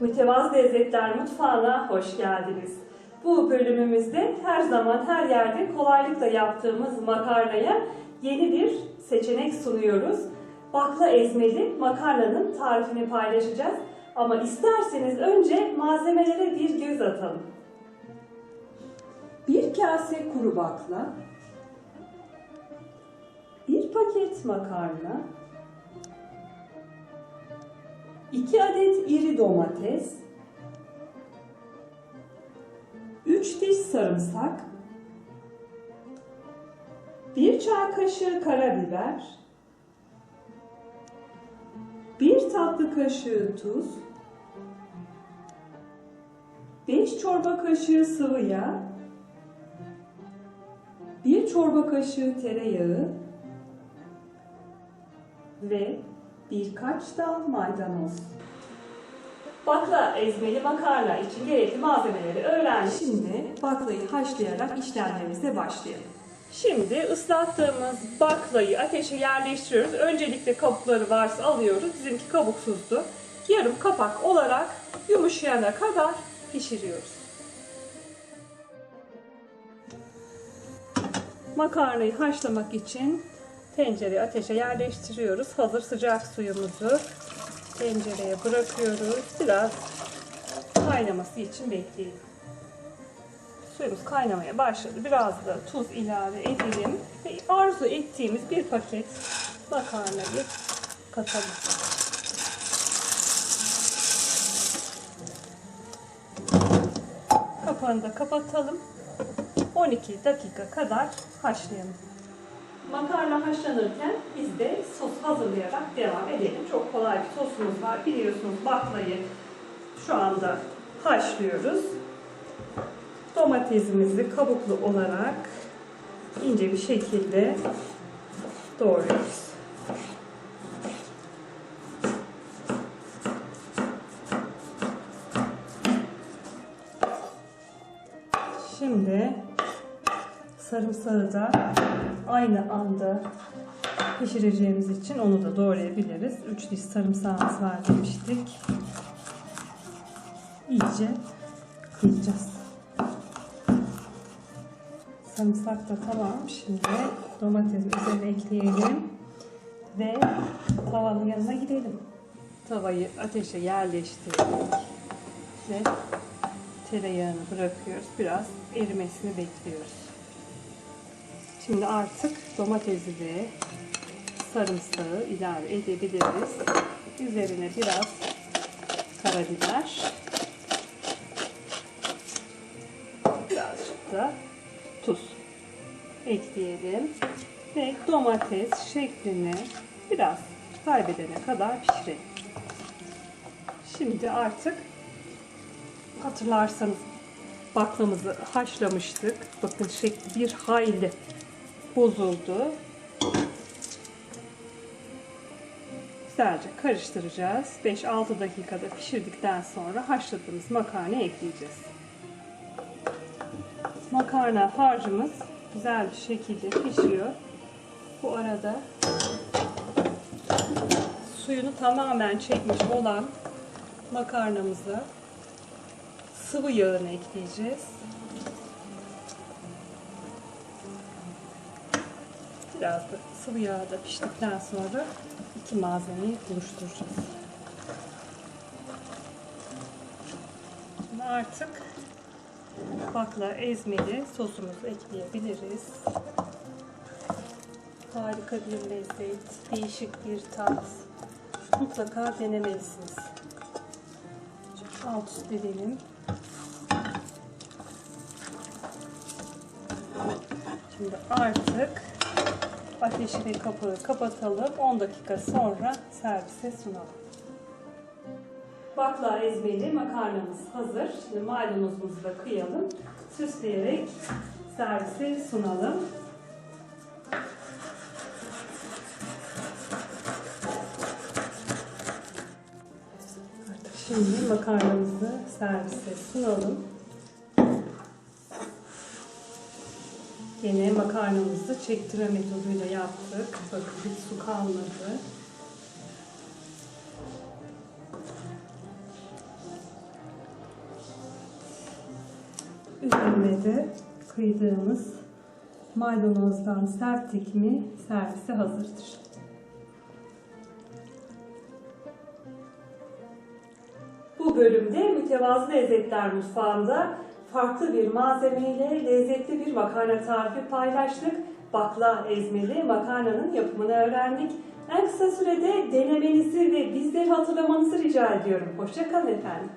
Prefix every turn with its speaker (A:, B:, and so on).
A: Mütevazı Lezzetler Mutfağı'na hoş geldiniz. Bu bölümümüzde her zaman her yerde kolaylıkla yaptığımız makarnaya yeni bir seçenek sunuyoruz. Bakla ezmeli makarnanın tarifini paylaşacağız. Ama isterseniz önce malzemelere bir göz atalım. Bir kase kuru bakla, bir paket makarna, 2 adet iri domates, 3 diş sarımsak, 1 çay kaşığı karabiber, 1 tatlı kaşığı tuz, 5 çorba kaşığı sıvı yağ, 1 çorba kaşığı tereyağı ve birkaç dal maydanoz. Bakla ezmeli makarna için gerekli malzemeleri öğrendik. Şimdi baklayı haşlayarak işlemlerimize başlayalım. Şimdi ıslattığımız baklayı ateşe yerleştiriyoruz. Öncelikle kabukları varsa alıyoruz. Bizimki kabuksuzdu. Yarım kapak olarak yumuşayana kadar pişiriyoruz. Makarnayı haşlamak için tencereyi ateşe yerleştiriyoruz. Hazır sıcak suyumuzu tencereye bırakıyoruz. Biraz kaynaması için bekleyelim. Suyumuz kaynamaya başladı. Biraz da tuz ilave edelim. Ve arzu ettiğimiz bir paket makarnayı katalım. Kapağını da kapatalım. 12 dakika kadar haşlayalım. Makarna haşlanırken biz de sos hazırlayarak devam edelim. Çok kolay bir sosumuz var. Biliyorsunuz baklayı şu anda haşlıyoruz. Domatesimizi kabuklu olarak ince bir şekilde doğruyoruz. Sarımsağı da aynı anda pişireceğimiz için onu da doğrayabiliriz. 3 diş sarımsağımız var demiştik. İyice kıyacağız. Sarımsak da tamam. Şimdi domatesi üzerine ekleyelim ve tavanın yanına gidelim. Tavayı ateşe yerleştirdik ve tereyağını bırakıyoruz. Biraz erimesini bekliyoruz. Şimdi artık domatesi ve sarımsağı ilave edebiliriz. Üzerine biraz karabiber. Birazcık da tuz ekleyelim. Ve domates şeklini biraz kaybedene kadar pişirelim. Şimdi artık hatırlarsanız baklamızı haşlamıştık. Bakın şekli bir hayli bozuldu. Güzelce karıştıracağız. 5-6 dakikada pişirdikten sonra haşladığımız makarna ekleyeceğiz. Makarna harcımız güzel bir şekilde pişiyor. Bu arada suyunu tamamen çekmiş olan makarnamızı sıvı yağını ekleyeceğiz. Biraz da sıvı yağda piştikten sonra iki malzemeyi buluşturacağız. Şimdi artık bakla ezmeli sosumuzu ekleyebiliriz. Harika bir lezzet, değişik bir tat. Mutlaka denemelisiniz. Alt üst edelim. Şimdi artık ateşi ve kapatalım. 10 dakika sonra servise sunalım. Bakla ezmeli makarnamız hazır. Şimdi maydanozumuzu da kıyalım. Süsleyerek servise sunalım. Artık şimdi makarnamızı servise sunalım. Yine makarnamızı çektire metoduyla yaptık. Bakın hiç su kalmadı. Üzerine de kıydığımız maydanozdan serptik mi servise hazırdır. Bu bölümde Mütevazı Lezzetler Mutfağı'nda farklı bir malzemeyle lezzetli bir makarna tarifi paylaştık. Bakla ezmeli makarnanın yapımını öğrendik. En kısa sürede denemenizi ve bizleri hatırlamanızı rica ediyorum. Hoşçakalın efendim.